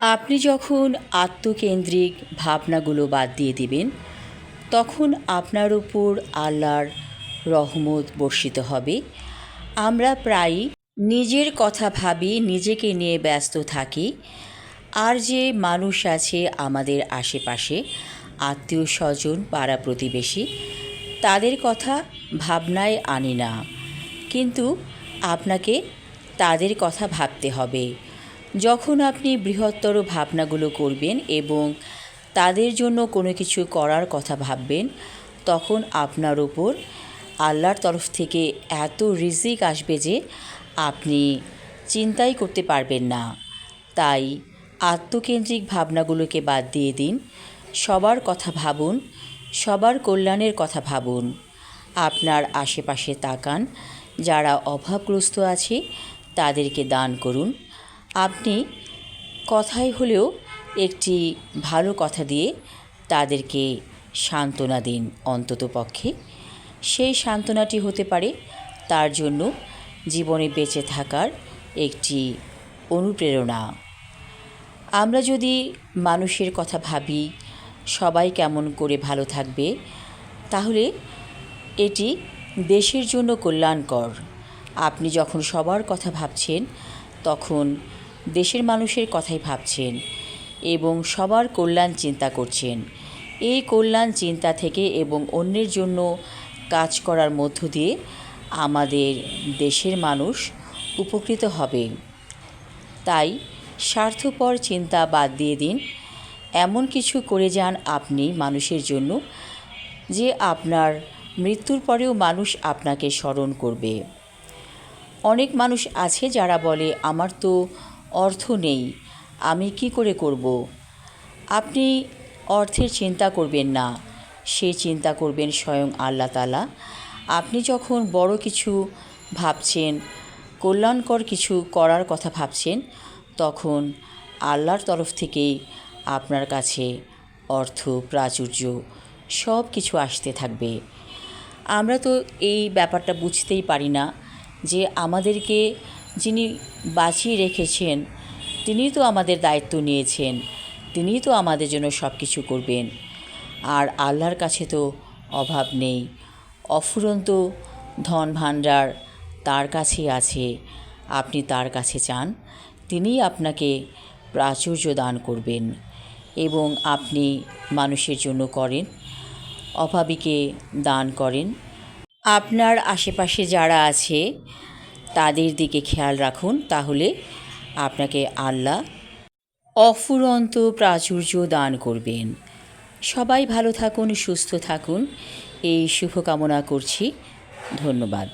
আপনি যখন আত্মকেন্দ্রিক ভাবনাগুলো বাদ দিয়ে দিবেন, তখন আপনার উপর আল্লাহর রহমত বর্ষিত হবে। আমরা প্রায়ই নিজের কথা ভাবি, নিজেকে নিয়ে ব্যস্ত থাকি। আর যে মানুষ আছে আমাদের আশেপাশে, আত্মীয় স্বজন, পাড়া প্রতিবেশী, তাদের কথা ভাবনায় আনি না। কিন্তু আপনাকে তাদের কথা ভাবতে হবে। যখন আপনি বৃহত্তর ভাবনাগুলো করবেন এবং তাদের জন্য কোনো কিছু করার কথা ভাববেন, তখন আপনার ওপর আল্লাহর তরফ থেকে এত রিজিক আসবে যে আপনি চিন্তাই করতে পারবেন না। তাই আত্মকেন্দ্রিক ভাবনাগুলোকে বাদ দিয়ে দিন। সবার কথা ভাবুন, সবার কল্যাণের কথা ভাবুন। আপনার আশেপাশে তাকান, যারা অভাবগ্রস্ত আছে, তাদেরকে দান করুন। আপনি কথায় হলেও একটি ভালো কথা দিয়ে তাদেরকে সান্ত্বনা দিন অন্তত পক্ষে। সেই সান্ত্বনাটি হতে পারে তার জন্য জীবনে বেঁচে থাকার একটি অনুপ্রেরণা। আমরা যদি মানুষের কথা ভাবি, সবাই কেমন করে ভালো থাকবে, তাহলে এটি দেশের জন্য কল্যাণকর। আপনি যখন সবার কথা ভাবছেন, তখন দেশের মানুষের কথাই ভাবছেন এবং সবার কল্যাণ চিন্তা করছেন। এই কল্যাণ চিন্তা থেকে এবং অন্যের জন্য কাজ করার মধ্য দিয়ে আমাদের দেশের মানুষ উপকৃত হবে। তাই স্বার্থপর চিন্তা বাদ দিয়ে দিন। এমন কিছু করে যান আপনি মানুষের জন্য যে আপনার মৃত্যুর পরেও মানুষ আপনাকে স্মরণ করবে। অনেক মানুষ আছে যারা বলে, আমার তো অর্থ নেই। আমি কি করে করব? আপনি অর্থের চিন্তা করবেন না। সে চিন্তা করবেন স্বয়ং আল্লাহ তালা আপনি যখন বড় কিছু ভাবছেন, কল্যাণকর কিছু করার কথা ভাবছেন, তখন আল্লাহর তরফ থেকেই আপনার কাছে অর্থ, প্রাচুর্য সব কিছু আসতে থাকবে। আমরা তো এই ব্যাপারটা বুঝতেই পারি না যে আমাদেরকে যিনি বাঁচিয়ে রেখেছেন, তিনিই তো আমাদের দায়িত্ব নিয়েছেন, তিনিই তো আমাদের জন্য সব কিছু করবেন। আর আল্লাহর কাছে তো অভাব নেই। অফুরন্ত ধন ভাণ্ডার তার কাছেই আছে। আপনি তার কাছে চান, তিনিই আপনাকে প্রাচুর্য দান করবেন এবং আপনি মানুষের জন্য করেন, অভাবীকে দান করেন। আপনার আশেপাশে যারা আছে তাদের দিকে খেয়াল রাখুন, তাহলে আপনাকে আল্লাহ অফুরন্ত প্রাচুর্য দান করবেন। সবাই ভালো থাকুন, সুস্থ থাকুন। এই শুভকামনা করছি। ধন্যবাদ।